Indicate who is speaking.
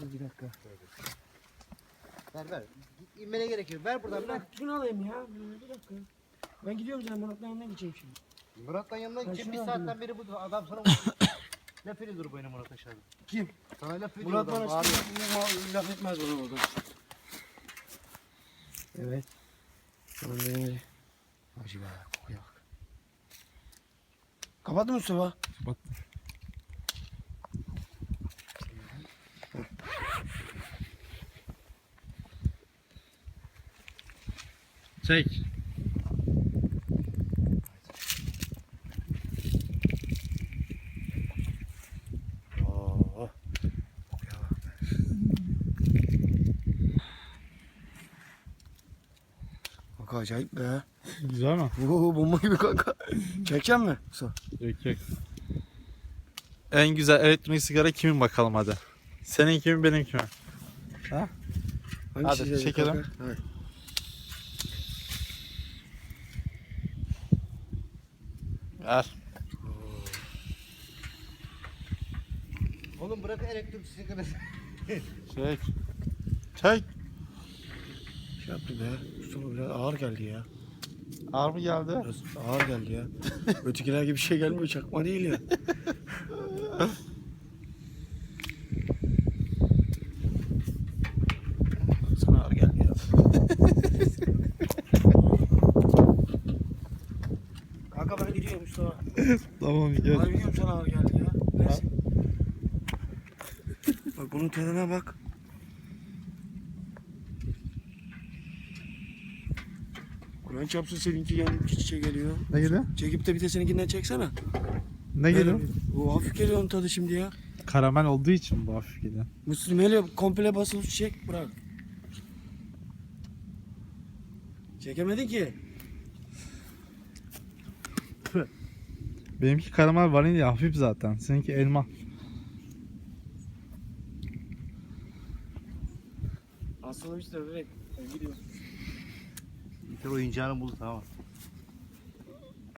Speaker 1: Dur bir dakika.
Speaker 2: Ver ver. Git inmene gerek yok. Ver buradan
Speaker 1: Bir
Speaker 2: ver.
Speaker 1: dakika şunu alayım ya. Bir dakika. Ben gidiyorum sen Murat'la yanına gideceğim şimdi.
Speaker 2: Murat'tan yanına gideceğim. Bir
Speaker 1: şunu
Speaker 2: saatten
Speaker 1: aldım.
Speaker 2: beri bu adam sana laf ediyordur bu yine Murat aşağıda.
Speaker 1: Kim?
Speaker 2: Sana laf ediyor
Speaker 1: Murat
Speaker 2: adam.
Speaker 1: bana
Speaker 2: bağırıyor.
Speaker 1: işte laf etmez bana orada. Evet. Tamam benim öyle. Acı be kokuya bak. Kapattın mı Mustafa?
Speaker 3: Kapattım. Çek.
Speaker 1: Bak. Kanka acayip be.
Speaker 3: Güzel mi?
Speaker 1: Oo, bomba gibi kanka. Çekecek mi? Mustafa?
Speaker 3: Yok yok. En güzel elektronik sigara kimin bakalım hadi. Senin kimin benim kimin?
Speaker 1: Hangisi
Speaker 3: Hadi, çekelim.
Speaker 1: kanka? Hadi.
Speaker 3: Ver.
Speaker 2: Oğlum bırak elektrik sigarası.
Speaker 3: Çek. Çek.
Speaker 1: Şey yaptı be. Mustafa biraz ağır geldi ya.
Speaker 3: Ağır mı geldi?
Speaker 1: Biraz ağır geldi ya. Ötekiler gibi bir şey gelmiyor. Çakma değil ya. Sana ağır geldi ya. Kanka ben gidiyorum Mustafa.
Speaker 3: Tamam gel.
Speaker 1: Harbi diyorum sana ağır geldi ya. Neyse. bak bunun tenine bak. Kur'an çarpsın seninki yan iç içe geliyor.
Speaker 3: Ne geliyor?
Speaker 1: Çekip de bir de seninkinden çeksene.
Speaker 3: Ne geliyor?
Speaker 1: O hafif geliyor onun tadı şimdi ya.
Speaker 3: Karamel olduğu için bu hafif geliyor.
Speaker 1: Müslüm hele komple basılı çek bırak. Çekemedin ki.
Speaker 3: Benimki karamel vanilya hafif zaten. Seninki elma.
Speaker 1: Aslında işte bebek. Ben gidiyorum.
Speaker 2: Bir oyuncağını buldu tamam.